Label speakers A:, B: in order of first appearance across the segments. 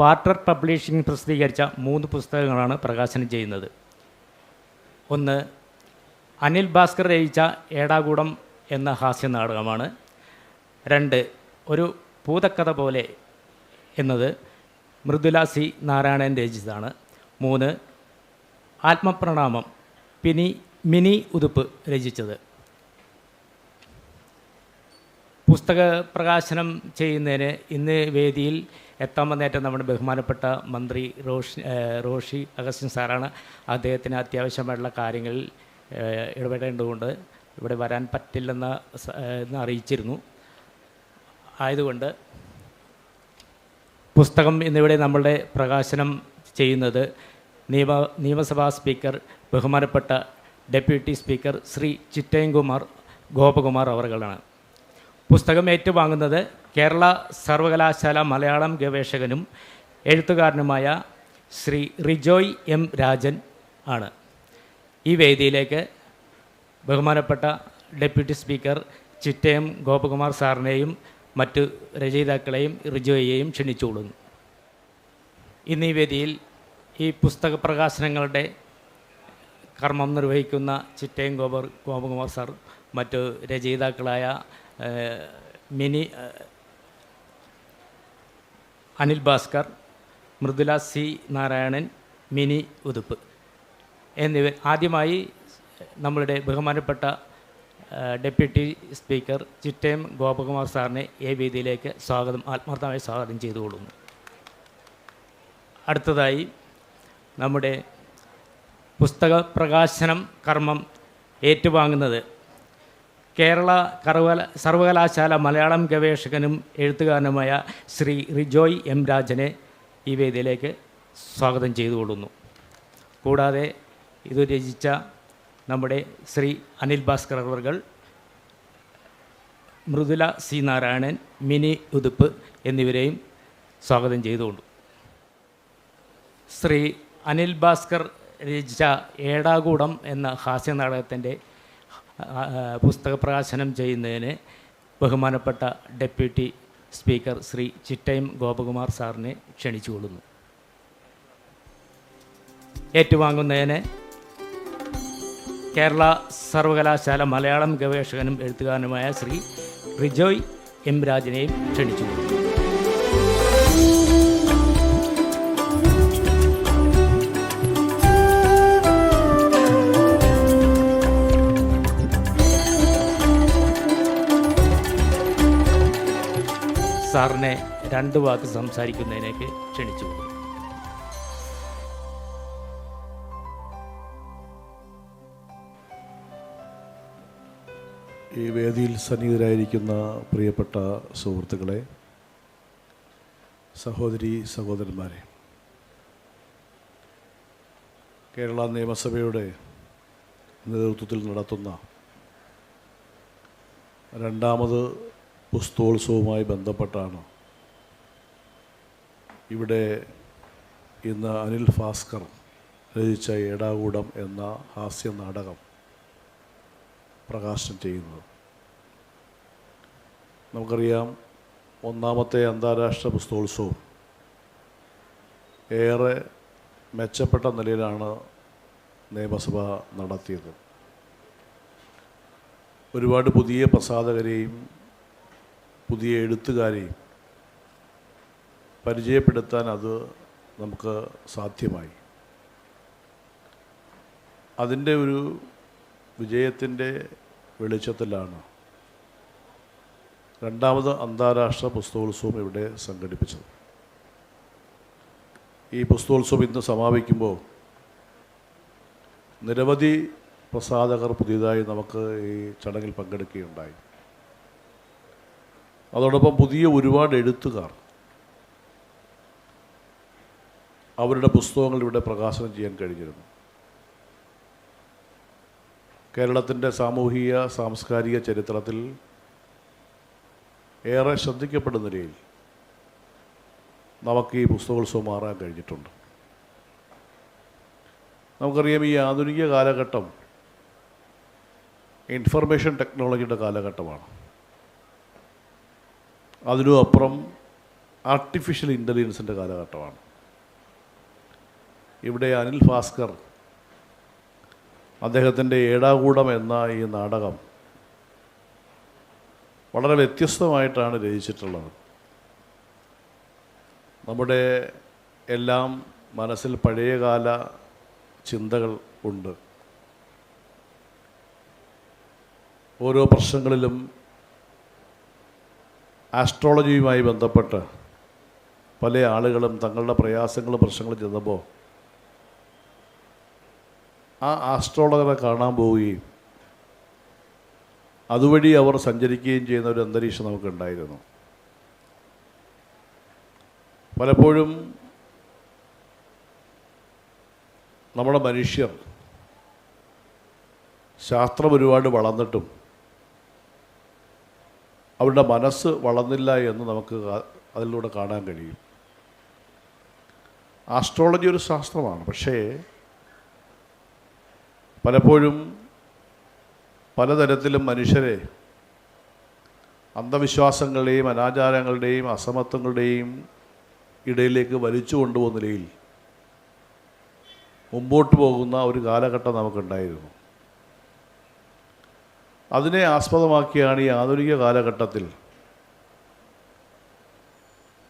A: Barter publishing പ്രസിദ്ധീകരിച്ച മൂന്ന് പുസ്തകങ്ങളാണ് പ്രകാശനം ചെയ്യുന്നത്. ഒന്ന് അനിൽ ഭാസ്കർ രചിച്ച ഏടാകൂടം എന്ന ഹാസ്യ നാടകമാണ്. രണ്ട് ഒരു ഭൂതക്കഥ പോലെ എന്നത് മൃദുല സി നാരായണൻ രചിച്ചതാണ്. മൂന്ന് ആത്മപ്രണാമം പിനി മിനി ഉതുപ്പ് രചിച്ചത്. പുസ്തക പ്രകാശനം ചെയ്യുന്നതിന് ഇന്ന് വേദിയിൽ എത്താൻ വന്നേറ്റ നമ്മുടെ ബഹുമാനപ്പെട്ട മന്ത്രി റോഷി റോഷി അഗസ്റ്റിൻ സാറാണ് അദ്ദേഹത്തിന് അത്യാവശ്യമായിട്ടുള്ള കാര്യങ്ങളിൽ ഇടപെടേണ്ടതുകൊണ്ട് ഇവിടെ വരാൻ പറ്റില്ലെന്ന് എന്ന് അറിയിച്ചിരുന്നു. ആയതുകൊണ്ട് പുസ്തകം എന്നിവിടെ നമ്മളുടെ പ്രകാശനം ചെയ്യുന്നത് നിയമ നിയമസഭാ സ്പീക്കർ ബഹുമാനപ്പെട്ട ഡെപ്യൂട്ടി സ്പീക്കർ ശ്രീ ചിറ്റയൻകുമാർ ഗോപകുമാർ അവർകളാണ് പുസ്തകം ഏറ്റുവാങ്ങുന്നത് കേരള സർവകലാശാല മലയാളം ഗവേഷകനും എഴുത്തുകാരനുമായ ശ്രീ റിജോയ് എം രാജൻ ആണ്. ഈ വേദിയിലേക്ക് ബഹുമാനപ്പെട്ട ഡെപ്യൂട്ടി സ്പീക്കർ ചിറ്റയം ഗോപകുമാർ സാറിനെയും മറ്റ് രചയിതാക്കളെയും റിജോയെയും ക്ഷണിച്ചുകൊള്ളുന്നു ഇന്ന് ഈ വേദിയിൽ ഈ പുസ്തക പ്രകാശനങ്ങളുടെ കർമ്മം നിർവഹിക്കുന്ന ചിറ്റയം ഗോപ ഗോപകുമാർ സാർ മറ്റ് രചയിതാക്കളായ മിനി അനിൽ ഭാസ്കർ മൃദുല സി നാരായണൻ മിനി ഉതുപ്പ് എന്നിവർ ആദ്യമായി നമ്മളുടെ ബഹുമാനപ്പെട്ട ഡെപ്യൂട്ടി സ്പീക്കർ ചിറ്റേം ഗോപകുമാർ സാറിനെ ഈ വേദിയിലേക്ക് സ്വാഗതം ആത്മാർത്ഥമായി സ്വാഗതം ചെയ്തുകൊള്ളുന്നു അടുത്തതായി നമ്മുടെ പുസ്തക പ്രകാശനം കർമ്മം ഏറ്റുവാങ്ങുന്നത് കേരള കർവല സർവകലാശാല മലയാളം ഗവേഷകനും എഴുത്തുകാരനുമായ ശ്രീ റിജോയ് എം രാജനെ ഈ വേദിയിലേക്ക് സ്വാഗതം ചെയ്തുകൊള്ളുന്നു കൂടാതെ ഇത് രചിച്ച നമ്മുടെ ശ്രീ അനിൽ ഭാസ്കർ അവർകൾ മൃദുല സി നാരായണൻ മിനി ഉതുപ്പ് എന്നിവരെയും സ്വാഗതം ചെയ്തുകൊണ്ടു ശ്രീ അനിൽ ഭാസ്കർ രചിച്ച ഏടാകൂടം എന്ന ഹാസ്യ നാടകത്തിന്റെ ആ, ആ, പുസ്തക പ്രകാശനം ചെയ്യുന്നതിന് ബഹുമാനപ്പെട്ട ഡെപ്യൂട്ടി സ്പീക്കർ ശ്രീ ചിറ്റയം ഗോപകുമാർ സാറിനെ ക്ഷണിച്ചുകൊള്ളുന്നു ഏറ്റുവാങ്ങുന്നതിന് കേരള സർവകലാശാല മലയാളം ഗവേഷകനും എഴുത്തുകാരനുമായ ശ്രീ റിജോയ് എം രാജനെയും ക്ഷണിച്ചുകൊള്ളുന്നു സാറിനെ രണ്ട് വാക്ക് സംസാരിക്കുന്നതിനേക്ക് ക്ഷണിച്ചു.
B: ഈ വേദിയിൽ സന്നിഹിതരായിരിക്കുന്ന പ്രിയപ്പെട്ട സുഹൃത്തുക്കളെ സഹോദരി സഹോദരന്മാരെ കേരള നിയമസഭയുടെ നേതൃത്വത്തിൽ നടത്തുന്ന രണ്ടാമത് പുസ്തകോത്സവവുമായി ബന്ധപ്പെട്ടാണ് ഇവിടെ ഇന്ന് അനിൽ ഭാസ്കർ രചിച്ച ഏടാകൂടം എന്ന ഹാസ്യ നാടകം പ്രകാശനം ചെയ്യുന്നത് നമുക്കറിയാം ഒന്നാമത്തെ അന്താരാഷ്ട്ര പുസ്തകോത്സവം ഏറെ മെച്ചപ്പെട്ട നിലയിലാണ് നിയമസഭ നടത്തിയത്. ഒരുപാട് പുതിയ പ്രസാധകരെയും പുതിയ എഴുത്തുകാരെയും പരിചയപ്പെടുത്താൻ അത് നമുക്ക് സാധ്യമായി. അതിന്റെ ഒരു വിജയത്തിന്റെ വെളിച്ചത്തിലാണ് രണ്ടാമത് അന്താരാഷ്ട്ര പുസ്തകോത്സവം ഇവിടെ സംഘടിപ്പിച്ചത്. ഈ പുസ്തകോത്സവം ഇന്ന് സമാപിക്കുമ്പോൾ നിരവധി പ്രസാധകർ പുതിയതായി നമുക്ക് ഈ ചടങ്ങിൽ പങ്കെടുക്കുകയുണ്ടായി. അതോടൊപ്പം പുതിയ ഒരുപാട് എഴുത്തുകാർ അവരുടെ പുസ്തകങ്ങൾ ഇവിടെ പ്രകാശനം ചെയ്യാൻ കഴിഞ്ഞിരുന്നു. കേരളത്തിന്റെ സാമൂഹിക സാംസ്കാരിക ചരിത്രത്തിൽ ഏറെ ശ്രദ്ധിക്കപ്പെടുന്ന നിലയിൽ നമുക്ക് ഈ പുസ്തകോത്സവം മാറാൻ കഴിഞ്ഞിട്ടുണ്ട്. നമുക്കറിയാം ഈ ആധുനിക കാലഘട്ടം ഇൻഫർമേഷൻ ടെക്നോളജിയുടെ കാലഘട്ടമാണ്. അതിനും അപ്പുറം ആർട്ടിഫിഷ്യൽ ഇന്റലിജൻസിന്റെ കാലഘട്ടമാണ്. ഇവിടെ അനിൽ ഭാസ്കർ അദ്ദേഹത്തിന്റെ ഏടാകൂടം എന്ന ഈ നാടകം വളരെ വ്യത്യസ്തമായിട്ടാണ് രചിച്ചിട്ടുള്ളത്. നമ്മുടെ എല്ലാം മനസ്സിൽ പഴയകാല ചിന്തകൾ ഉണ്ട്. ഓരോ പ്രശ്നങ്ങളിലും ആസ്ട്രോളജിയുമായി ബന്ധപ്പെട്ട് പല ആളുകളും തങ്ങളുടെ പ്രയാസങ്ങളും പ്രശ്നങ്ങളും ചെന്നപ്പോൾ ആ ആസ്ട്രോളജറെ കാണാൻ പോവുകയും അതുവഴി അവർ സഞ്ചരിക്കുകയും ചെയ്യുന്ന ഒരു അന്തരീക്ഷം നമുക്കുണ്ടായിരുന്നു. പലപ്പോഴും നമ്മുടെ മനുഷ്യർ ശാസ്ത്രം ഒരുപാട് വളർന്നിട്ടും അവരുടെ മനസ്സ് വളർന്നില്ല എന്ന് നമുക്ക് അതിലൂടെ കാണാൻ കഴിയും. ആസ്ട്രോളജി ഒരു ശാസ്ത്രമാണ്. പക്ഷേ പലപ്പോഴും പലതരത്തിലും മനുഷ്യരെ അന്ധവിശ്വാസങ്ങളുടെയും അനാചാരങ്ങളുടെയും അസമത്വങ്ങളുടെയും ഇടയിലേക്ക് വലിച്ചു കൊണ്ടുപോകുന്ന നിലയിൽ മുമ്പോട്ട് പോകുന്ന ഒരു കാലഘട്ടം നമുക്കുണ്ടായിരുന്നു. അതിനെ ആസ്പദമാക്കിയാണ് ഈ ആധുനിക കാലഘട്ടത്തിൽ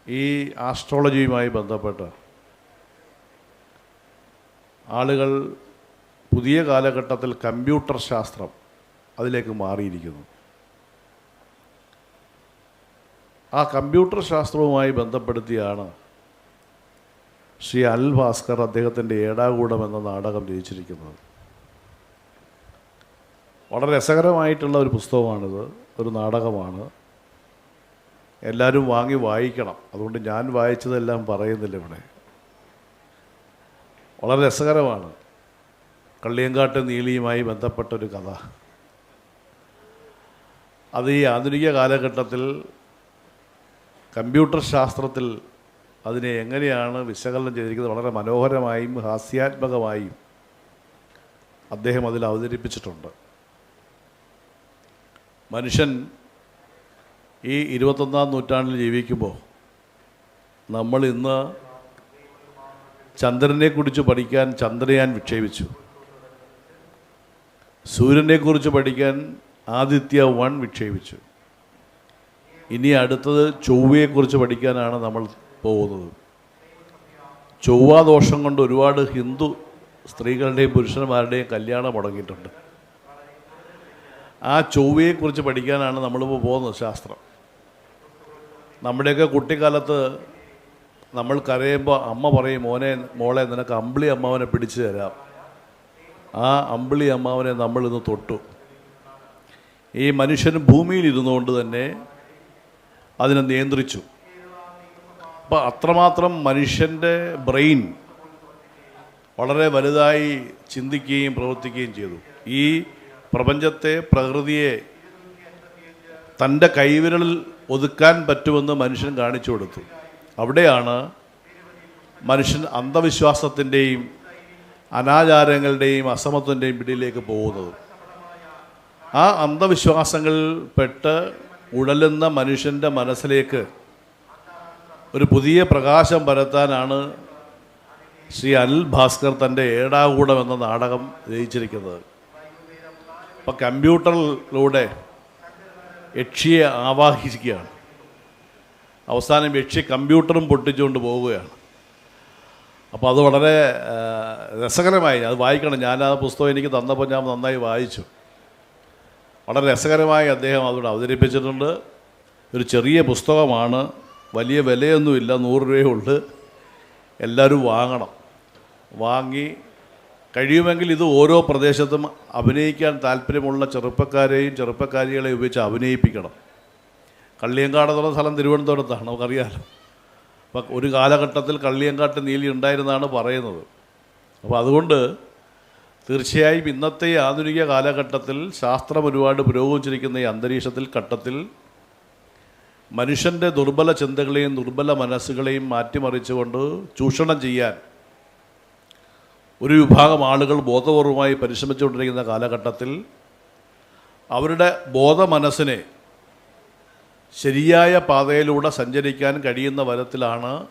B: ഈ ആസ്ട്രോളജിയുമായി ബന്ധപ്പെട്ട് ആളുകൾ പുതിയ കാലഘട്ടത്തിൽ കമ്പ്യൂട്ടർ ശാസ്ത്രം അതിലേക്ക് മാറിയിരിക്കുന്നു. ആ കമ്പ്യൂട്ടർ ശാസ്ത്രവുമായി ബന്ധപ്പെടുത്തിയാണ് ശ്രീ അൽ ഭാസ്കർ അദ്ദേഹത്തിന്റെ ഏടാകൂടം എന്ന നാടകം രചിച്ചിരിക്കുന്നത്. വളരെ രസകരമായിട്ടുള്ള ഒരു പുസ്തകമാണിത് ഒരു നാടകമാണ്. എല്ലാവരും വാങ്ങി വായിക്കണം. അതുകൊണ്ട് ഞാൻ വായിച്ചതെല്ലാം പറയുന്നില്ല ഇവിടെ. വളരെ രസകരമാണ്. കള്ളിയങ്കാട്ട് നീലിയുമായി ബന്ധപ്പെട്ടൊരു കഥ. അത് ഈ ആധുനിക കാലഘട്ടത്തിൽ കമ്പ്യൂട്ടർ ശാസ്ത്രത്തിൽ അതിനെ എങ്ങനെയാണ് വിശകലനം ചെയ്തിരിക്കുന്നത് വളരെ മനോഹരമായും ഹാസ്യാത്മകമായും അദ്ദേഹം അതിൽ അവതരിപ്പിച്ചിട്ടുണ്ട്. മനുഷ്യൻ ഈ ഇരുപത്തൊന്നാം നൂറ്റാണ്ടിൽ ജീവിക്കുമ്പോൾ നമ്മൾ ഇന്ന് ചന്ദ്രനെക്കുറിച്ച് പഠിക്കാൻ ചന്ദ്രയാൻ വിക്ഷേപിച്ചു. സൂര്യനെക്കുറിച്ച് പഠിക്കാൻ ആദിത്യ വൺ വിക്ഷേപിച്ചു. ഇനി അടുത്തത് ചൊവ്വയെക്കുറിച്ച് പഠിക്കാനാണ് നമ്മൾ പോകുന്നത്. ചൊവ്വ ദോഷം കൊണ്ട് ഒരുപാട് ഹിന്ദു സ്ത്രീകളുടെയും പുരുഷന്മാരുടെയും കല്യാണം മുടങ്ങിയിട്ടുണ്ട്. ആ ചൊവ്വയെക്കുറിച്ച് പഠിക്കാനാണ് നമ്മളിപ്പോൾ പോകുന്നത് ശാസ്ത്രം. നമ്മുടെയൊക്കെ കുട്ടിക്കാലത്ത് നമ്മൾ കരയുമ്പോൾ അമ്മ പറയും മോനെ മോളെ നിനക്ക് അമ്പിളി അമ്മാവനെ പിടിച്ചു തരാം. ആ അമ്പിളി അമ്മാവനെ നമ്മൾ ഇന്ന് തൊട്ടു. ഈ മനുഷ്യൻ ഭൂമിയിൽ ഇരുന്നുകൊണ്ട് തന്നെ അതിനെ നിയന്ത്രിച്ചു. അപ്പം അത്രമാത്രം മനുഷ്യന്റെ ബ്രെയിൻ വളരെ വലുതായി ചിന്തിക്കുകയും പ്രവർത്തിക്കുകയും ചെയ്തു. ഈ പ്രപഞ്ചത്തെ പ്രകൃതിയെ തന്റെ കൈവിരലിൽ ഒതുക്കാൻ പറ്റുമെന്ന് മനുഷ്യൻ കാണിച്ചു കൊടുത്തു. അവിടെയാണ് മനുഷ്യൻ അന്ധവിശ്വാസത്തിന്റെയും അനാചാരങ്ങളുടെയും അസമത്വന്റെയും പിടിയിലേക്ക് പോകുന്നത്. ആ അന്ധവിശ്വാസങ്ങളിൽ പെട്ട് ഉഴലുന്ന മനുഷ്യന്റെ മനസ്സിലേക്ക് ഒരു പുതിയ പ്രകാശം പരത്താനാണ് ശ്രീ അനിൽ ഭാസ്കർ തന്റെ ഏടാകൂടം എന്ന നാടകം രചിച്ചിരിക്കുന്നത്. അപ്പം കമ്പ്യൂട്ടറിലൂടെ യക്ഷിയെ ആവാഹിക്കുകയാണ്. അവസാനം യക്ഷി കമ്പ്യൂട്ടറും പൊട്ടിച്ചുകൊണ്ട് പോവുകയാണ്. അപ്പോൾ അത് വളരെ രസകരമായി. അത് വായിക്കണം. ഞാൻ ആ പുസ്തകം എനിക്ക് തന്നപ്പോൾ ഞാൻ നന്നായി വായിച്ചു. വളരെ രസകരമായി അദ്ദേഹം അതുകൊണ്ട് അവതരിപ്പിച്ചിട്ടുണ്ട്. ഒരു ചെറിയ പുസ്തകമാണ്. വലിയ വിലയൊന്നുമില്ല. നൂറ് രൂപയേ ഉള്ളൂ. എല്ലാവരും വാങ്ങണം. വാങ്ങി കഴിയുമെങ്കിൽ ഇത് ഓരോ പ്രദേശത്തും അഭിനയിക്കാൻ താല്പര്യമുള്ള ചെറുപ്പക്കാരെയും ചെറുപ്പക്കാരികളെയും ഉപയോഗിച്ച് അഭിനയിപ്പിക്കണം. കള്ളിയങ്കാട് എന്നുള്ള സ്ഥലം തിരുവനന്തപുരത്താണ്. നമുക്കറിയാമല്ലോ അപ്പം ഒരു കാലഘട്ടത്തിൽ കള്ളിയങ്കാട്ട് നീലി ഉണ്ടായിരുന്നാണ് പറയുന്നത്. അപ്പോൾ അതുകൊണ്ട് തീർച്ചയായും ഇന്നത്തെ ആധുനിക കാലഘട്ടത്തിൽ ശാസ്ത്രം ഒരുപാട് പുരോഗമിച്ചിരിക്കുന്ന ഈ അന്തരീക്ഷത്തിൽ ഘട്ടത്തിൽ മനുഷ്യന്റെ ദുർബല ചിന്തകളെയും ദുർബല മനസ്സുകളെയും മാറ്റിമറിച്ചുകൊണ്ട് ചൂഷണം ചെയ്യാൻ ഒരു വിഭാഗം ആളുകൾ ബോധപൂർവമായി പരിശ്രമിച്ചുകൊണ്ടിരിക്കുന്ന കാലഘട്ടത്തിൽ അവരുടെ ബോധ മനസ്സിനെ ശരിയായ പാതയിലൂടെ സഞ്ചരിക്കാൻ കഴിയുന്ന വരത്തിലാണ്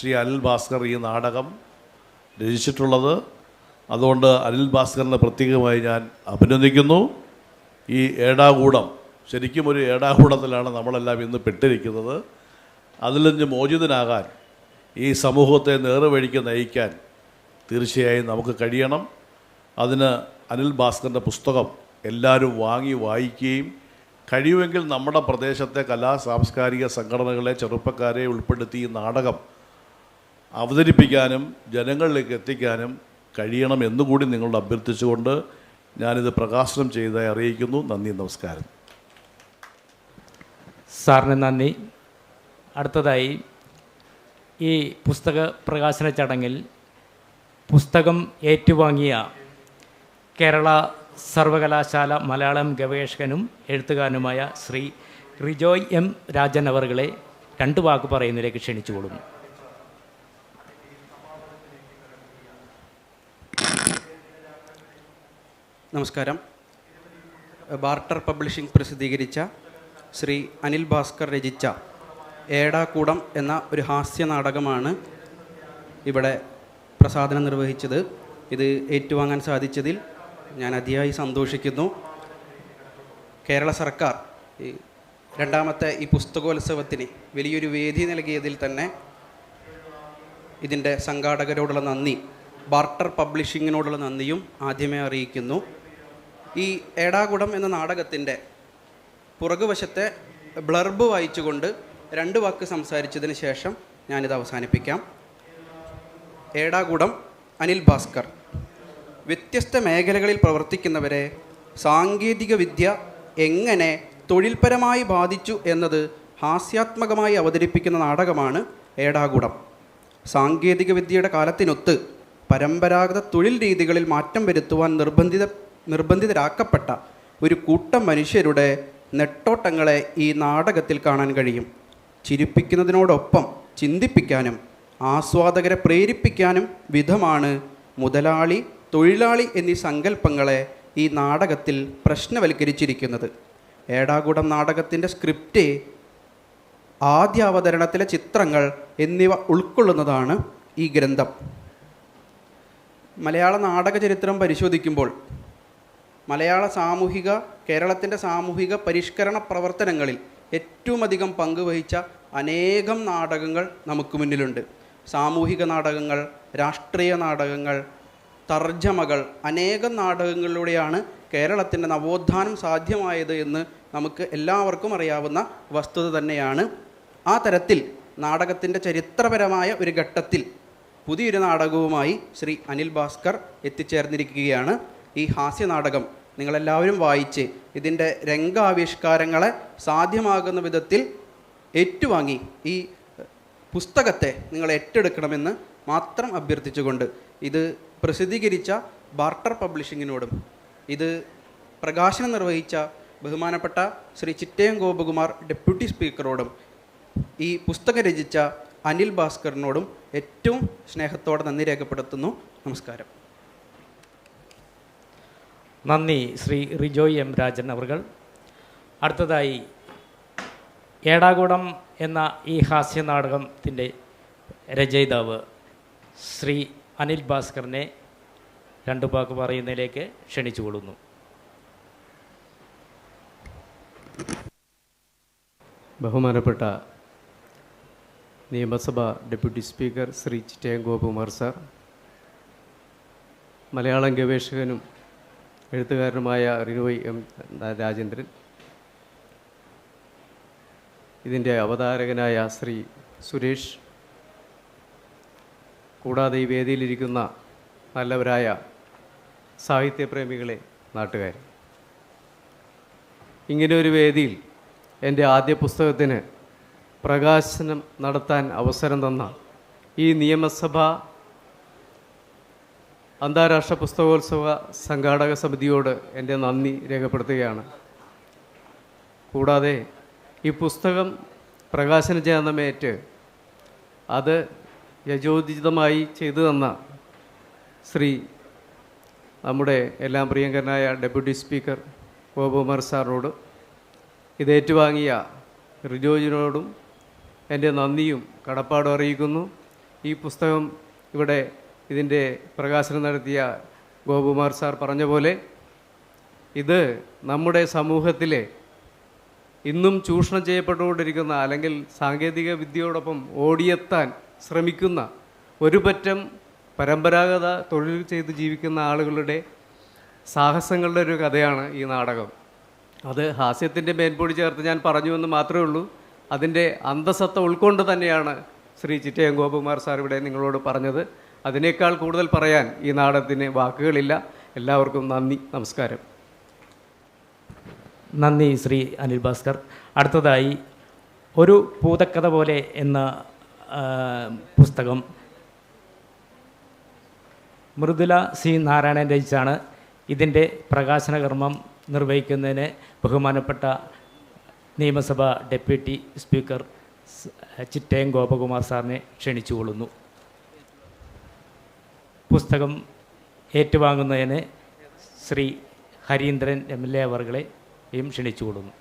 B: ശ്രീ അനിൽ ഭാസ്കർ ഈ നാടകം രചിച്ചിട്ടുള്ളത്. അതുകൊണ്ട് അനിൽ ഭാസ്കറിനെ പ്രത്യേകമായി ഞാൻ അഭിനന്ദിക്കുന്നു. ഈ ഏടാകൂടം ശരിക്കും ഒരു ഏടാകൂടത്തിലാണ് നമ്മളെല്ലാം ഇന്ന് പെട്ടിരിക്കുന്നത്. അതിൽ നിന്ന് മോചിതനാകാൻ ഈ സമൂഹത്തെ നേർവഴിക്ക് നയിക്കാൻ തീർച്ചയായും നമുക്ക് കഴിയണം. അതിന് അനിൽ ഭാസ്കറിന്റെ പുസ്തകം എല്ലാവരും വാങ്ങി വായിക്കുകയും കഴിയുമെങ്കിൽ നമ്മുടെ പ്രദേശത്തെ കലാ സാംസ്കാരിക സംഘടനകളെ ചെറുപ്പക്കാരെ ഉൾപ്പെടുത്തി ഈ നാടകം അവതരിപ്പിക്കാനും ജനങ്ങളിലേക്ക് എത്തിക്കാനും കഴിയണം എന്നുകൂടി നിങ്ങളോട് അഭ്യർത്ഥിച്ചുകൊണ്ട് ഞാനിത് പ്രകാശനം ചെയ്തതായി അറിയിക്കുന്നു. നന്ദി നമസ്കാരം.
A: സാറിന് നന്ദി. അടുത്തതായി ഈ പുസ്തക പ്രകാശന ചടങ്ങിൽ പുസ്തകം ഏറ്റുവാങ്ങിയ കേരള സർവകലാശാല മലയാളം ഗവേഷകനും എഴുത്തുകാരനുമായ ശ്രീ റിജോയ് എം രാജൻ അവറുകളെ രണ്ട് വാക്ക് പറയുന്നതിലേക്ക് ക്ഷണിച്ചുകൊള്ളുന്നു.
C: നമസ്കാരം. ബാർട്ടർ പബ്ലിഷിംഗ് പ്രസിദ്ധീകരിച്ച ശ്രീ അനിൽ ഭാസ്കർ രചിച്ച ഏടാക്കൂടം എന്ന ഒരു ഹാസ്യ നാടകമാണ് ഇവിടെ പ്രസാദനം നിർവഹിച്ചത്. ഇത് ഏറ്റുവാങ്ങാൻ സാധിച്ചതിൽ ഞാൻ അതിയായി സന്തോഷിക്കുന്നു. കേരള സർക്കാർ ഈ രണ്ടാമത്തെ ഈ പുസ്തകോത്സവത്തിന് വലിയൊരു വേദി നൽകിയതിൽ തന്നെ ഇതിന്റെ സംഘാടകരോടുള്ള നന്ദി ബാർട്ടർ പബ്ലിഷിങ്ങിനോടുള്ള നന്ദിയും ആദ്യമേ അറിയിക്കുന്നു. ഈ ഏടാകുടം എന്ന നാടകത്തിന്റെ പുറകുവശത്തെ ബ്ലർബ് വായിച്ചുകൊണ്ട് രണ്ട് വാക്ക് സംസാരിച്ചതിന് ശേഷം ഞാനിത് അവസാനിപ്പിക്കാം. ഏടാകുടം അനിൽ ഭാസ്കർ. വ്യത്യസ്ത മേഖലകളിൽ പ്രവർത്തിക്കുന്നവരെ സാങ്കേതിക വിദ്യ എങ്ങനെ തൊഴിൽപരമായി ബാധിച്ചു എന്നത് ഹാസ്യാത്മകമായി അവതരിപ്പിക്കുന്ന നാടകമാണ് ഏടാകുടം. സാങ്കേതിക വിദ്യയുടെ കാലത്തിനൊത്ത് പരമ്പരാഗത തൊഴിൽ രീതികളിൽ മാറ്റം വരുത്തുവാൻ നിർബന്ധിത നിർബന്ധിതരാക്കപ്പെട്ട ഒരു കൂട്ടം മനുഷ്യരുടെ നെട്ടോട്ടങ്ങളെ ഈ നാടകത്തിൽ കാണാൻ കഴിയും. ചിരിപ്പിക്കുന്നതിനോടൊപ്പം ചിന്തിപ്പിക്കാനും ആസ്വാദകരെ പ്രേരിപ്പിക്കാനും വിധമാണ് മുതലാളി തൊഴിലാളി എന്നീ സങ്കല്പങ്ങളെ ഈ നാടകത്തിൽ പ്രശ്നവൽക്കരിച്ചിരിക്കുന്നത്. ഏടാകുടം നാടകത്തിന്റെ സ്ക്രിപ്റ്റ് ആദ്യ അവതരണത്തിലെ ചിത്രങ്ങൾ എന്നിവ ഉൾക്കൊള്ളുന്നതാണ് ഈ ഗ്രന്ഥം. മലയാള നാടക ചരിത്രം പരിശോധിക്കുമ്പോൾ മലയാള സാമൂഹിക കേരളത്തിന്റെ സാമൂഹിക പരിഷ്കരണ പ്രവർത്തനങ്ങളിൽ ഏറ്റവും അധികം പങ്കുവഹിച്ച അനേകം നാടകങ്ങൾ നമുക്ക് മുന്നിലുണ്ട്. സാമൂഹിക നാടകങ്ങൾ രാഷ്ട്രീയ നാടകങ്ങൾ തർജമകൾ അനേകം നാടകങ്ങളിലൂടെയാണ് കേരളത്തിന്റെ നവോത്ഥാനം സാധ്യമായത് എന്ന് നമുക്ക് എല്ലാവർക്കും അറിയാവുന്ന വസ്തുത തന്നെയാണ്. ആ തരത്തിൽ നാടകത്തിന്റെ ചരിത്രപരമായ ഒരു ഘട്ടത്തിൽ പുതിയൊരു നാടകവുമായി ശ്രീ അനിൽ ഭാസ്കർ എത്തിച്ചേർന്നിരിക്കുകയാണ്. ഈ ഹാസ്യനാടകം നിങ്ങളെല്ലാവരും വായിച്ച് ഇതിന്റെ രംഗാവിഷ്കാരങ്ങളെ സാധ്യമാകുന്ന വിധത്തിൽ ഏറ്റുവാങ്ങി ഈ പുസ്തകത്തെ നിങ്ങൾ ഏറ്റെടുക്കണമെന്ന് മാത്രം അഭ്യർത്ഥിച്ചുകൊണ്ട് ഇത് പ്രസിദ്ധീകരിച്ച ബാർട്ടർ പബ്ലിഷിങ്ങിനോടും ഇത് പ്രകാശനം നിർവഹിച്ച ബഹുമാനപ്പെട്ട ശ്രീ ചിറ്റയം ഗോപകുമാർ ഡെപ്യൂട്ടി സ്പീക്കറോടും ഈ പുസ്തകം രചിച്ച അനിൽ ഭാസ്കറിനോടും ഏറ്റവും സ്നേഹത്തോടെ നന്ദി രേഖപ്പെടുത്തുന്നു. നമസ്കാരം.
A: നന്ദി ശ്രീ റിജോയ് എം രാജൻ അവർകൾ. അടുത്തതായി ഏടാകുടം എന്ന ഈ ഹാസ്യ നാടകത്തിന്റെ രചയിതാവ് ശ്രീ അനിൽ ഭാസ്കറിനെ രണ്ട് വാക്ക് പറയുന്നതിലേക്ക് ക്ഷണിച്ചുകൊള്ളുന്നു.
D: ബഹുമാനപ്പെട്ട നിയമസഭാ deputy speaker Shri Chittayam Gopakumar sir Malayalam ഗവേഷകനും എഴുത്തുകാരനുമായ റിനോയ് എം രാജേന്ദ്രൻ ഇതിന്റെ അവതാരകനായ ശ്രീ സുരേഷ് കൂടാതെ ഈ വേദിയിലിരിക്കുന്ന നല്ലവരായ സാഹിത്യപ്രേമികളെ നാട്ടുകാർ ഇങ്ങനെ ഒരു വേദിയിൽ എന്റെ ആദ്യ പുസ്തകത്തിന് പ്രകാശനം നടത്താൻ അവസരം തന്ന ഈ നിയമസഭ അന്താരാഷ്ട്ര പുസ്തകോത്സവ സംഘാടക സമിതിയോട് എന്റെ നന്ദി രേഖപ്പെടുത്തുകയാണ്. കൂടാതെ ഈ പുസ്തകം പ്രകാശനം ചെയ്യുന്നമേറ്റ് അത് യജോചിതമായി ചെയ്തു തന്ന ശ്രീ നമ്മുടെ എല്ലാം പ്രിയങ്കരനായ ഡെപ്യൂട്ടി സ്പീക്കർ ഗോപകുമാർ സാറിനോട് ഇത് ഏറ്റുവാങ്ങിയ റിജോജിനോടും എന്റെ നന്ദിയും കടപ്പാടും അറിയിക്കുന്നു. ഈ പുസ്തകം ഇവിടെ ഇതിന്റെ പ്രകാശനം നടത്തിയ ഗോപകുമാർ സാർ പറഞ്ഞ പോലെ ഇത് നമ്മുടെ സമൂഹത്തിലെ ഇന്നും ചൂഷണം ചെയ്യപ്പെട്ടുകൊണ്ടിരിക്കുന്ന അല്ലെങ്കിൽ സാങ്കേതിക വിദ്യയോടൊപ്പം ഓടിയെത്താൻ ശ്രമിക്കുന്ന ഒരുപറ്റം പരമ്പരാഗത തൊഴിൽ ചെയ്ത് ജീവിക്കുന്ന ആളുകളുടെ സാഹസങ്ങളുടെ ഒരു കഥയാണ് ഈ നാടകം. അത് ഹാസ്യത്തിന്റെ മേൻപൊടി ചേർത്ത് ഞാൻ പറഞ്ഞു എന്ന് മാത്രമേ ഉള്ളൂ. അതിന്റെ അന്തസത്ത ഉൾക്കൊണ്ട് തന്നെയാണ് ശ്രീ ചിറ്റയം ഗോപകുമാർ സാർ ഇവിടെ നിങ്ങളോട് പറഞ്ഞത്. അതിനേക്കാൾ കൂടുതൽ പറയാൻ ഈ നാടകത്തിന് വാക്കുകളില്ല. എല്ലാവർക്കും നന്ദി നമസ്കാരം.
A: നന്ദി ശ്രീ അനിൽ ഭാസ്കർ. അടുത്തതായി ഒരു പൂതക്കഥ പോലെ എന്ന പുസ്തകം. മൃദുല സി നാരായണൻ രചിച്ചാണ് ഇതിന്റെ പ്രകാശനകർമ്മം നിർവഹിക്കുന്നതിന് ബഹുമാനപ്പെട്ട നിയമസഭാ ഡെപ്യൂട്ടി സ്പീക്കർ ചിറ്റയം ഗോപകുമാർ സാറിനെ ക്ഷണിച്ചുകൊള്ളുന്നു. പുസ്തകം ഏറ്റുവാങ്ങുന്നതിന് Shri Harindran M L A അവർകളെയും ക്ഷണിച്ചുകൊള്ളുന്നു.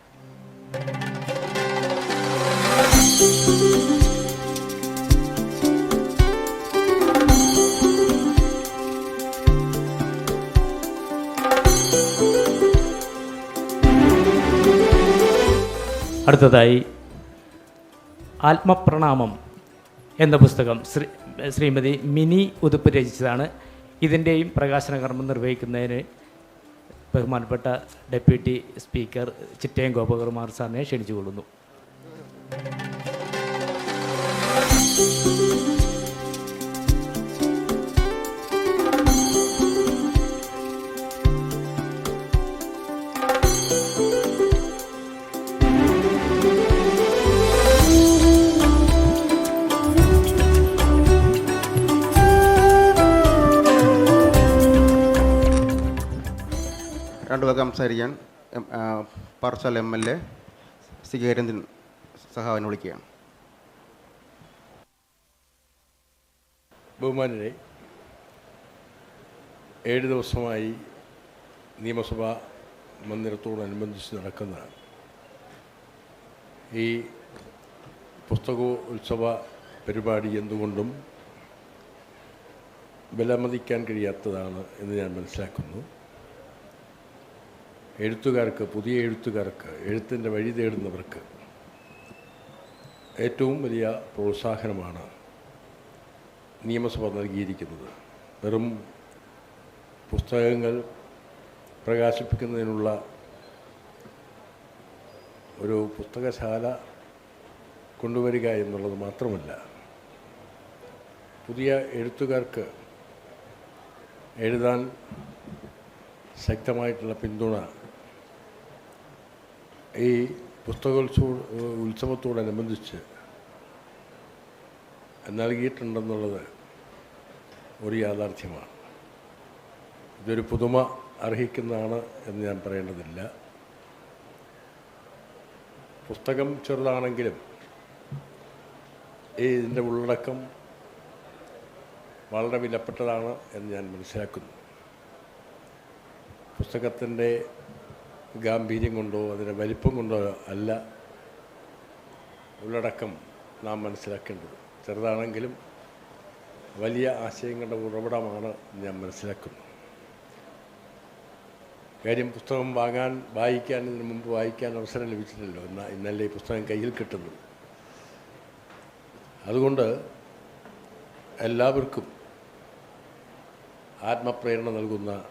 A: അടുത്തതായി ആത്മപ്രണാമം എന്ന പുസ്തകം ശ്രീ ശ്രീമതി മിനി ഉതുപ്പ് രചിച്ചതാണ്. ഇതിന്റെയും പ്രകാശന കർമ്മം നിർവഹിക്കുന്നതിന് ബഹുമാനപ്പെട്ട ഡെപ്യൂട്ടി സ്പീക്കർ ചിറ്റയം ഗോപകുമാർ സാറിനെ ക്ഷണിച്ചുകൊള്ളുന്നു.
E: രണ്ടു വാക്ക് സംസാരിക്കാൻ പാർസൽ എം എൽ എ സി സഹാവിനെ വിളിക്കുകയാണ്.
F: ബഹുമാനരെ ഏഴ് ദിവസമായി നിയമസഭാ മന്ദിരത്തോടനുബന്ധിച്ച് നടക്കുന്ന ഈ പുസ്തകോത്സവ പരിപാടി എന്തുകൊണ്ടും വിലമതിക്കാൻ കഴിയാത്തതാണ് എന്ന് ഞാൻ മനസ്സിലാക്കുന്നു. എഴുത്തുകാർക്ക് പുതിയ എഴുത്തുകാർക്ക് എഴുത്തിന്റെ വഴി തേടുന്നവർക്ക് ഏറ്റവും വലിയ പ്രോത്സാഹനമാണ് നിയമസഭ നൽകിയിരിക്കുന്നത്. വെറും പുസ്തകങ്ങൾ പ്രകാശിപ്പിക്കുന്നതിനുള്ള ഒരു പുസ്തകശാല കൊണ്ടുവരിക എന്നുള്ളത് മാത്രമല്ല പുതിയ എഴുത്തുകാർക്ക് എഴുതാൻ ശക്തമായിട്ടുള്ള പിന്തുണ ഈ പുസ്തകോത്സവ ഉത്സവത്തോടനുബന്ധിച്ച് നൽകിയിട്ടുണ്ടെന്നുള്ളത് ഒരു യാഥാർത്ഥ്യമാണ്. ഇതൊരു പുതുമ അർഹിക്കുന്നതാണ് എന്ന് ഞാൻ പറയേണ്ടതില്ല. പുസ്തകം ചെറുതാണെങ്കിലും ഈ ഇതിന്റെ ഉള്ളടക്കം വളരെ വിലപ്പെട്ടതാണ് എന്ന് ഞാൻ മനസ്സിലാക്കുന്നു. പുസ്തകത്തിന്റെ ഗാംഭീര്യം കൊണ്ടോ അതിന്റെ വലിപ്പം കൊണ്ടോ അല്ല ഉള്ളടക്കം നാം മനസ്സിലാക്കേണ്ടത്. ചെറുതാണെങ്കിലും വലിയ ആശയങ്ങളുടെ ഉറവിടമാണ് ഞാൻ മനസ്സിലാക്കുന്നത്. കാര്യം പുസ്തകം വാങ്ങാൻ വായിക്കാൻ ഇതിനു മുമ്പ് വായിക്കാൻ അവസരം ലഭിച്ചിട്ടില്ലല്ലോ. എന്നാൽ ഇന്നലെ ഈ പുസ്തകം കയ്യിൽ കിട്ടുന്നു അതുകൊണ്ട് എല്ലാവർക്കും ആത്മപ്രേരണ നൽകുന്ന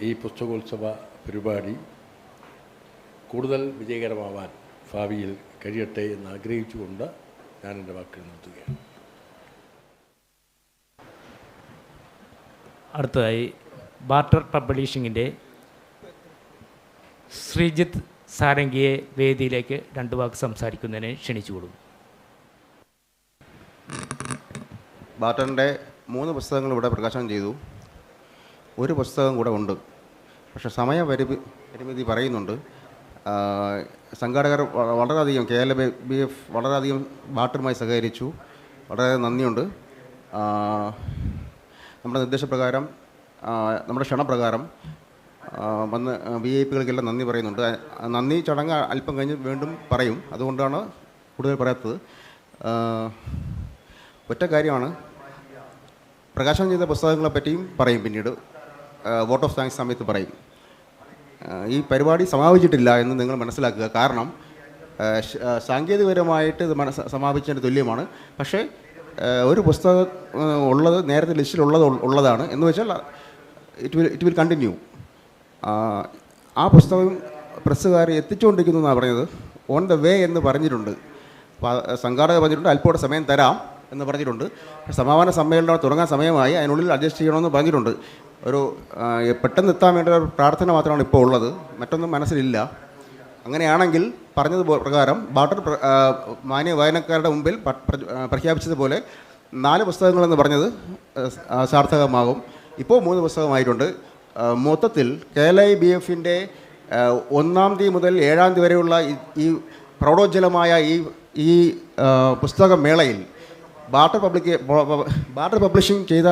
F: ഈ പുസ്തകോത്സവ പരിപാടി കൂടുതൽ വിജയകരമാവാൻ ഭാവിയിൽ കഴിയട്ടെ എന്ന് ആഗ്രഹിച്ചുകൊണ്ട് ഞാൻ എന്റെ വാക്കുകൾ നിർത്തുകയാണ്.
A: അടുത്തതായി ബാർട്ടർ പബ്ലിഷിങ്ങിന്റെ ശ്രീജിത്ത് സാരംഗിയെ വേദിയിലേക്ക് രണ്ട് വാക്ക് സംസാരിക്കുന്നതിന് ക്ഷണിച്ചു കൊടുക്കും
E: ബാർട്ടറിന്റെ മൂന്ന് പുസ്തകങ്ങൾ ഇവിടെ പ്രകാശനം ചെയ്തു. ഒരു പുസ്തകം കൂടെ ഉണ്ട്. പക്ഷേ സമയ പരിമി പരിമിതി പറയുന്നുണ്ട്. സംഘാടകർ വളരെയധികം കെ എൽ ബി എഫ് വളരെയധികം ബാട്ടറുമായി സഹകരിച്ചു. വളരെ നന്ദിയുണ്ട്. നമ്മുടെ നിർദ്ദേശപ്രകാരം നമ്മുടെ ക്ഷണപ്രകാരം വന്ന് വി ഐ പികൾക്കെല്ലാം നന്ദി പറയുന്നുണ്ട്. നന്ദി ചടങ്ങ് അല്പം കഴിഞ്ഞ് വീണ്ടും പറയും. അതുകൊണ്ടാണ് കൂടുതൽ പറയാത്തത്. ഒറ്റ കാര്യമാണ്. പ്രകാശനം ചെയ്ത പുസ്തകങ്ങളെ പറ്റിയും പറയും പിന്നീട്. വോട്ട് ഓഫ് താങ്ക്സ് സമയത്ത് പറയും. ഈ പരിപാടി സമാപിച്ചിട്ടില്ല എന്ന് നിങ്ങൾ മനസ്സിലാക്കുക. കാരണം സാങ്കേതികപരമായിട്ട് ഇത് മനസ്സ് സമാപിച്ചതിന് തുല്യമാണ്. പക്ഷേ ഒരു പുസ്തകം ഉള്ളത് നേരത്തെ ലിസ്റ്റിലുള്ളത് ഉള്ളതാണ്. എന്ന് വെച്ചാൽ it will it will continue. ആ പുസ്തകം പ്രസ്സുകാർ എത്തിച്ചുകൊണ്ടിരിക്കുന്നു എന്നാണ് പറഞ്ഞത്. ഓൺ ദ വേ എന്ന് പറഞ്ഞിട്ടുണ്ട്. സംഘാടകർ പറഞ്ഞിട്ടുണ്ട് അല്പോടെ സമയം തരാം എന്ന് പറഞ്ഞിട്ടുണ്ട്. സമാപന സമ്മേളനം തുടങ്ങാൻ സമയമായി അതിനുള്ളിൽ അഡ്ജസ്റ്റ് ചെയ്യണമെന്ന് പറഞ്ഞിട്ടുണ്ട്. ഒരു പെട്ടെന്ന് എത്താൻ വേണ്ട ഒരു പ്രാർത്ഥന മാത്രമാണ് ഇപ്പോൾ ഉള്ളത്. മറ്റൊന്നും മനസ്സിലില്ല. അങ്ങനെയാണെങ്കിൽ പറഞ്ഞത് പ്രകാരം ബാട്ടർ മാന്യ വായനക്കാരുടെ മുമ്പിൽ പ്രഖ്യാപിച്ചതുപോലെ നാല് പുസ്തകങ്ങളെന്ന് പറഞ്ഞത് സാർത്ഥകമാകും. ഇപ്പോൾ മൂന്ന് പുസ്തകമായിട്ടുണ്ട്. മൊത്തത്തിൽ കെ എൽ ഐ ബി എഫിന്റെ ഒന്നാം തീയതി മുതൽ ഏഴാം തീയതി വരെയുള്ള ഈ- പ്രൗഢോജ്വലമായ ഈ ഈ പുസ്തകമേളയിൽ പുസ്തക ബാട്ടർ പബ്ലിക് ബാട്ടർ പബ്ലിഷിംഗ് ചെയ്ത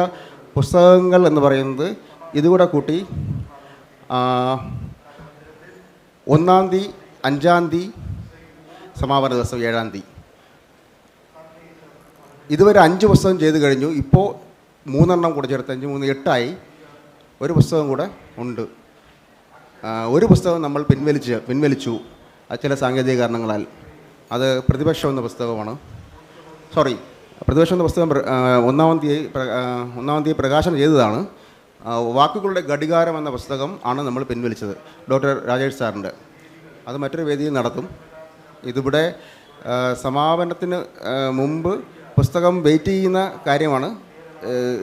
E: പുസ്തകങ്ങൾ എന്ന് പറയുന്നത് ഇതുകൂടെ കൂട്ടി ഒന്നാം തീയതി അഞ്ചാം തീയതി സമാപന ദിവസം ഏഴാം തീയതി ഇതുവരെ അഞ്ച് പുസ്തകം ചെയ്ത് കഴിഞ്ഞു. ഇപ്പോൾ മൂന്നെണ്ണം കൂടെ ചേർത്ത് അഞ്ച് മൂന്ന് എട്ടായി. ഒരു പുസ്തകം കൂടെ ഉണ്ട്. ഒരു പുസ്തകം നമ്മൾ പിൻവലിച്ച് പിൻവലിച്ചു. അത് ചില സാങ്കേതിക കാരണങ്ങളാൽ. അത് പ്രതിപക്ഷം എന്ന പുസ്തകമാണ്. സോറി പ്രതിപക്ഷം എന്ന പുസ്തകം ഒന്നാം തീയതി ഒന്നാം തീയതി പ്രകാശനം ചെയ്തതാണ്. വാക്കുകളുടെ ഘടികാരം എന്ന പുസ്തകം ആണ് നമ്മൾ പിൻവലിച്ചത്. ഡോക്ടർ രാജേഷ് സാറിന്റെ അത് മറ്റൊരു വേദിയിൽ നടത്തും. ഇതിവിടെ സമാപനത്തിന് മുമ്പ് പുസ്തകം വെയിറ്റ് ചെയ്യുന്ന കാര്യമാണ്.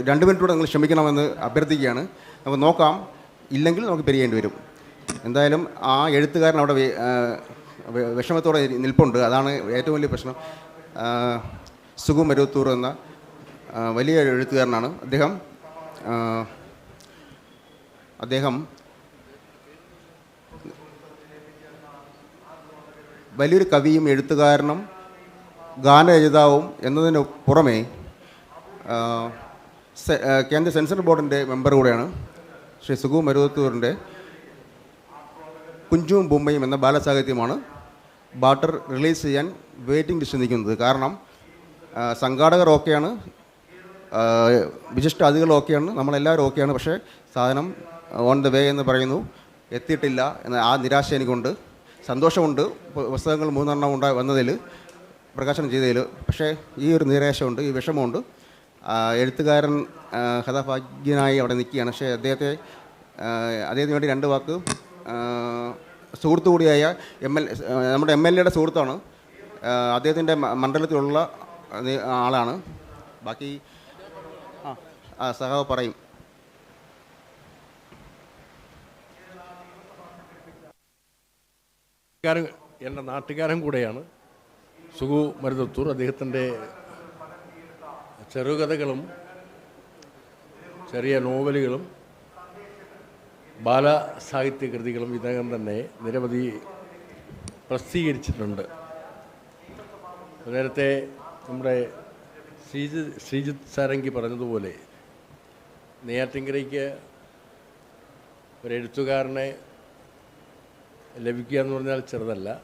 E: രണ്ട് മിനിറ്റ് കൂടെ നിങ്ങൾ ക്ഷമിക്കണമെന്ന് അഭ്യർത്ഥിക്കുകയാണ്. നമുക്ക് നോക്കാം. ഇല്ലെങ്കിൽ നമുക്ക് പിരിയേണ്ടി വരും. എന്തായാലും ആ എഴുത്തുകാരൻ അവിടെ വിഷമത്തോടെ നിൽപ്പുണ്ട്. അതാണ് ഏറ്റവും വലിയ പ്രശ്നം. സുഗു മരുത്തൂർ എന്ന വലിയ എഴുത്തുകാരനാണ്. അദ്ദേഹം അദ്ദേഹം വലിയൊരു കവിയും എഴുത്തുകാരനും ഗാനരചിതാവും എന്നതിന് പുറമേ കേന്ദ്ര സെൻസർ ബോർഡിന്റെ മെമ്പർ കൂടെയാണ് ശ്രീ സുഗു മരുവത്തൂരിന്റെ കുഞ്ചും ബൊമ്മയും എന്ന ബാലസാഹിത്യമാണ് ബാട്ടർ റിലീസ് ചെയ്യാൻ വെയിറ്റിംഗ് ലിസ്റ്റ് നിൽക്കുന്നത്. കാരണം സംഘാടകർ ഓക്കെയാണ്. വിശിഷ്ട അതിഥികൾ ഓക്കെയാണ്. നമ്മളെല്ലാവരും ഓക്കെയാണ്. പക്ഷേ സാധനം ഓൺ ദ വേ എന്ന് പറയുന്നു. എത്തിയിട്ടില്ല എന്ന ആ നിരാശ എനിക്കുണ്ട്. സന്തോഷമുണ്ട്. പുസ്തകങ്ങൾ മൂന്നെണ്ണം ഉണ്ടായി വന്നതിൽ പ്രകാശനം ചെയ്തതിൽ. പക്ഷേ ഈ ഒരു നിരാശമുണ്ട് ഈ വിഷമമുണ്ട്. എഴുത്തുകാരൻ കഥാഭാഗ്യനായി അവിടെ നിൽക്കുകയാണ്. പക്ഷേ അദ്ദേഹത്തെ അദ്ദേഹത്തിന് വേണ്ടി രണ്ട് വാക്ക് സുഹൃത്തു കൂടിയായ എം എൽ നമ്മുടെ എം എൽ എയുടെ സുഹൃത്താണ്. അദ്ദേഹത്തിന്റെ മണ്ഡലത്തിലുള്ള ആളാണ്. ബാക്കി ആ ആ സഹാവ് പറയും.
F: എന്റെ നാട്ടുകാരൻ കൂടെയാണ്. സുഗു മരുതത്തൂർ അദ്ദേഹത്തിന്റെ ചെറുകഥകളും ചെറിയ നോവലുകളും ബാലസാഹിത്യ കൃതികളും ഇതിനകം തന്നെ നിരവധി പ്രസിദ്ധീകരിച്ചിട്ടുണ്ട്. നേരത്തെ നമ്മുടെ ശ്രീജിത് ശ്രീജിത്ത് സാരംഗി പറഞ്ഞതുപോലെ നെയ്യാറ്റിങ്കരയ്ക്ക് ഒരു എഴുത്തുകാരനെ ലഭിക്കുക എന്ന് പറഞ്ഞാൽ ചെറുതല്ല.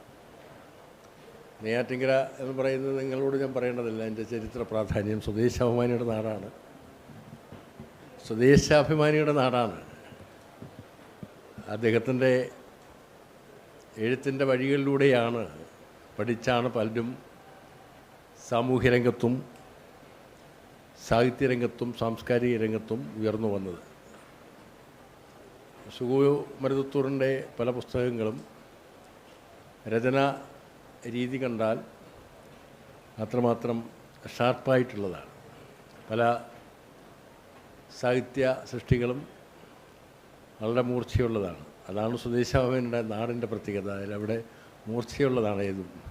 F: നെയ്യാറ്റിങ്കര എന്ന് പറയുന്നത് നിങ്ങളോട് ഞാൻ പറയേണ്ടതില്ല. എന്റെ ചരിത്ര പ്രാധാന്യം സ്വദേശാഭിമാനിയുടെ നാടാണ്. സ്വദേശാഭിമാനിയുടെ നാടാണ്. അദ്ദേഹത്തിന്റെ എഴുത്തിന്റെ വഴികളിലൂടെയാണ് പഠിച്ചാണ് പലരും സാമൂഹ്യരംഗത്തും സാഹിത്യരംഗത്തും സാംസ്കാരിക രംഗത്തും ഉയർന്നു വന്നത്. സുഗു മരുതത്തൂറിന്റെ പല പുസ്തകങ്ങളും രചന രീതി കണ്ടാൽ അത്രമാത്രം ഷാർപ്പായിട്ടുള്ളതാണ്. പല സാഹിത്യ സൃഷ്ടികളും വളരെ മൂർച്ചയുള്ളതാണ്. അതാണ് സ്വദേശാഭിമാനിയുടെ നാടിന്റെ പ്രത്യേകത. അതിലവിടെ മൂർച്ചയുള്ളതാണ് ഏതും.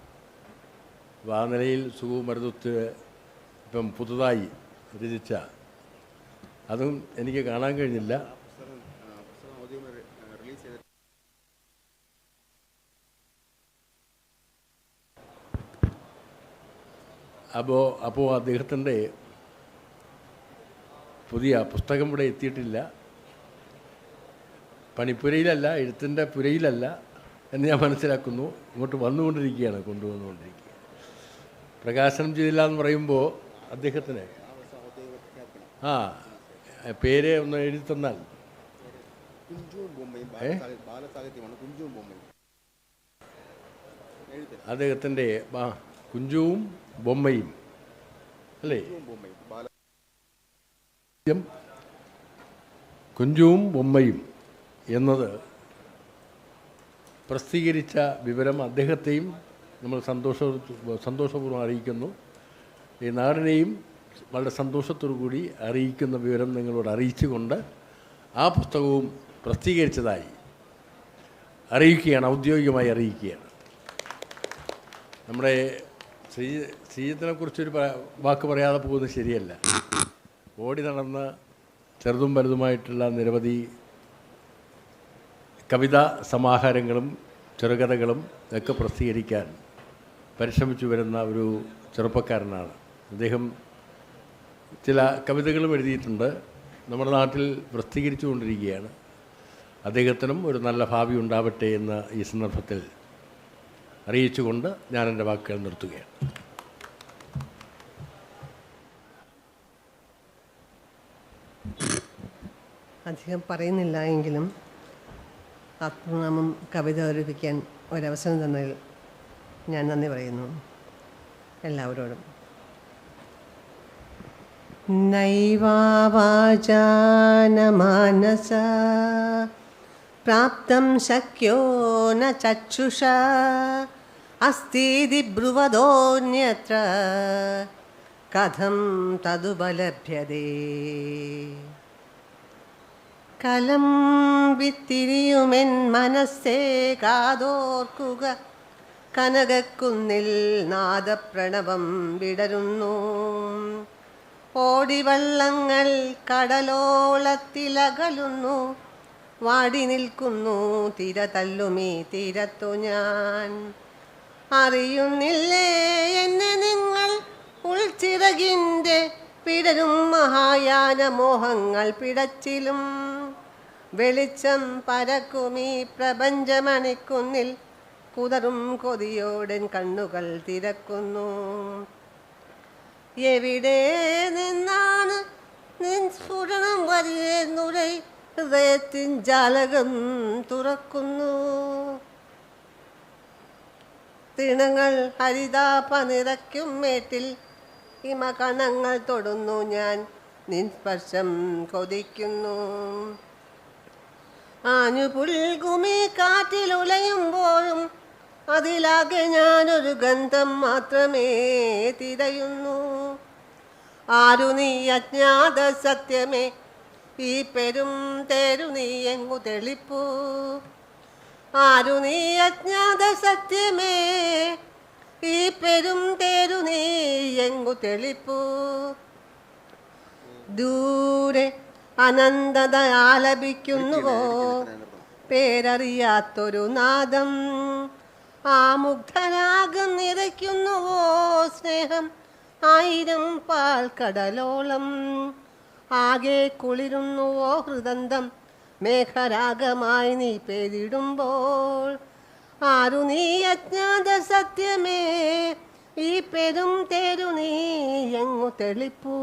F: ആ നിലയിൽ സുഗു മരുതത്ത് ഇപ്പം പുതുതായി രചിച്ച. അതും എനിക്ക് കാണാൻ കഴിഞ്ഞില്ല. അപ്പോൾ അപ്പോൾ അദ്ദേഹത്തിന്റെ പുതിയ പുസ്തകം ഇവിടെ എത്തിയിട്ടില്ല. പണിപ്പുരയിലല്ല എഴുത്തിന്റെ പുരയിലല്ല എന്ന് ഞാൻ മനസ്സിലാക്കുന്നു. ഇങ്ങോട്ട് വന്നുകൊണ്ടിരിക്കുകയാണ് കൊണ്ടുവന്നുകൊണ്ടിരിക്കുക പ്രകാശനം ചെയ്തില്ല എന്ന് പറയുമ്പോൾ അദ്ദേഹത്തിന്. ആ പേര് ഒന്ന് എഴുതി തന്നാൽ? അദ്ദേഹത്തിന്റെ കുഞ്ചുവും ബൊമ്മയും. അല്ലേ? കുഞ്ചുവും ബൊമ്മയും എന്നത് പ്രസിദ്ധീകരിച്ച വിവരം അദ്ദേഹത്തെയും നമ്മൾ സന്തോഷ സന്തോഷപൂർവം അറിയിക്കുന്നു. ഈ നാടിനെയും വളരെ സന്തോഷത്തോടു കൂടി അറിയിക്കുന്ന വിവരം നിങ്ങളോട് അറിയിച്ചുകൊണ്ട് ആ പുസ്തകവും പ്രസിദ്ധീകരിച്ചതായി അറിയിക്കുകയാണ് ഔദ്യോഗികമായി അറിയിക്കുകയാണ്. നമ്മുടെ ശ്രീ ശ്രീജിത്തിനെക്കുറിച്ചൊരു വാക്ക് പറയാതെ പോകുന്നത് ശരിയല്ല. ഓടി നടന്ന ചെറുതും വലുതുമായിട്ടുള്ള നിരവധി കവിതാ സമാഹാരങ്ങളും ചെറുകഥകളും ഒക്കെ പ്രസിദ്ധീകരിക്കാൻ പരിശ്രമിച്ചു വരുന്ന ഒരു ചെറുപ്പക്കാരനാണ്. അദ്ദേഹം ചില കവിതകളും എഴുതിയിട്ടുണ്ട്. നമ്മുടെ നാട്ടിൽ പ്രസിദ്ധീകരിച്ചു കൊണ്ടിരിക്കുകയാണ് അദ്ദേഹത്തിനും ഒരു നല്ല ഭാവി ഉണ്ടാവട്ടെ എന്ന് ഈ സന്ദർഭത്തിൽ അറിയിച്ചുകൊണ്ട് ഞാൻ എന്റെ വാക്കുകൾ നിർത്തുകയാണ്.
G: അധികം പറയുന്നില്ല എങ്കിലും ആത്മനാമം കവിത അവതരിപ്പിക്കാൻ ഒരവസരം തന്നതിൽ ഞാൻ നന്ദി പറയുന്നു. എല്ലാവരോടും. നൈവാചാനമാനസ പ്രാപ്തം ശക്യോ ന ചക്ഷുഷ അസ്തീതി ബ്രുവതോന്യത്ര കഥം തതുപലഭ്യതേ. കലം വിത്തിരിയുമെൻ മനസ്സേ കാതോർക്കുക കനകക്കുന്നിൽ നാദപ്രണവം വിടരുന്നു. ഓടിവള്ളങ്ങൾ കടലോളത്തിലകലുന്നു. വാടി നിൽക്കുന്നു തിര തല്ലുമീ തീരത്തു ഞാൻ. അറിയുന്നില്ലേ എന്നെ നിങ്ങൾ? ഉൾച്ചിറകിന്റെ പിടരും മഹായാന മോഹങ്ങൾ പിടച്ചിലും. വെളിച്ചം പരക്കുമീ പ്രപഞ്ചമണിക്കുന്നിൽ കുതറും കൊതിയോടൻ കണ്ണുകൾ തിരക്കുന്നു. എവിടെ നിന്നാണ് നിൻ സ്ഫുരണം വരുന്നുരൈ ഹൃദയത്തിൻ ജാലകം തുറക്കുന്നു. തിണങ്ങൾ ഹരിതാപ നിറയ്ക്കും മേട്ടിൽ ഹിമകണങ്ങൾ തൊടുന്നു ഞാൻ. നിൻ സ്പർശം കൊതിക്കുന്നു. ആഞ്ഞു പുൽകുമി കാറ്റിലുലയുമ്പോഴും അതിലാകെ ഞാനൊരു ഗന്ധം മാത്രമേ തിരയുന്നു. ആരു നീ അജ്ഞാത സത്യമേ? ഈ പെരും തേരു നീ എങ്ങു തെളിപ്പൂ? ആരു നീ അജ്ഞാത സത്യമേ? ഈ പെരും തേരു നീ എങ്ങു തെളിപ്പൂ? ദൂരെ അനന്തത ആലപിക്കുന്നുവോ പേരറിയാത്തൊരു നാദം. ആ മുഗ്ധരാഗം നിറയ്ക്കുന്നുവോ സ്നേഹം. ആയിരം പാൽ കടലോളം. ആകെ കുളിരുന്നുവോ ഹൃദന്തം. മേഘരാഗമായി നീ പേരിടുമ്പോൾ ആരു നീ അജ്ഞാത സത്യമേ? ഈ പെരും തേരു നീ എങ്ങു തെളിപ്പൂ?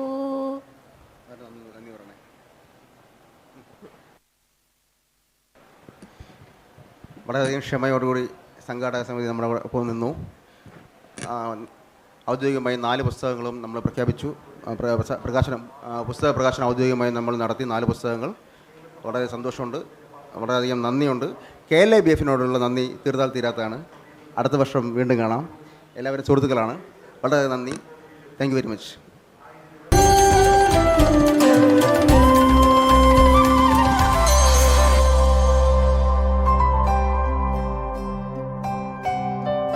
E: വളരെയധികം ക്ഷമയോടുകൂടി സംഘാടക സമിതി നമ്മുടെ ഒപ്പം നിന്നു. ഔദ്യോഗികമായി നാല് പുസ്തകങ്ങളും നമ്മൾ പ്രഖ്യാപിച്ചു. പ്രകാശനം പുസ്തക പ്രകാശനം ഔദ്യോഗികമായി നമ്മൾ നടത്തി നാല് പുസ്തകങ്ങൾ. വളരെ സന്തോഷമുണ്ട്. വളരെയധികം നന്ദിയുണ്ട്. കെ എൽ എ ബി എഫിനോടുള്ള നന്ദി തീർത്താൽ തീരാത്തതാണ്. അടുത്ത വർഷം വീണ്ടും കാണാം. എല്ലാവരും സുഹൃത്തുക്കളാണ്. വളരെ നന്ദി. Thank you very much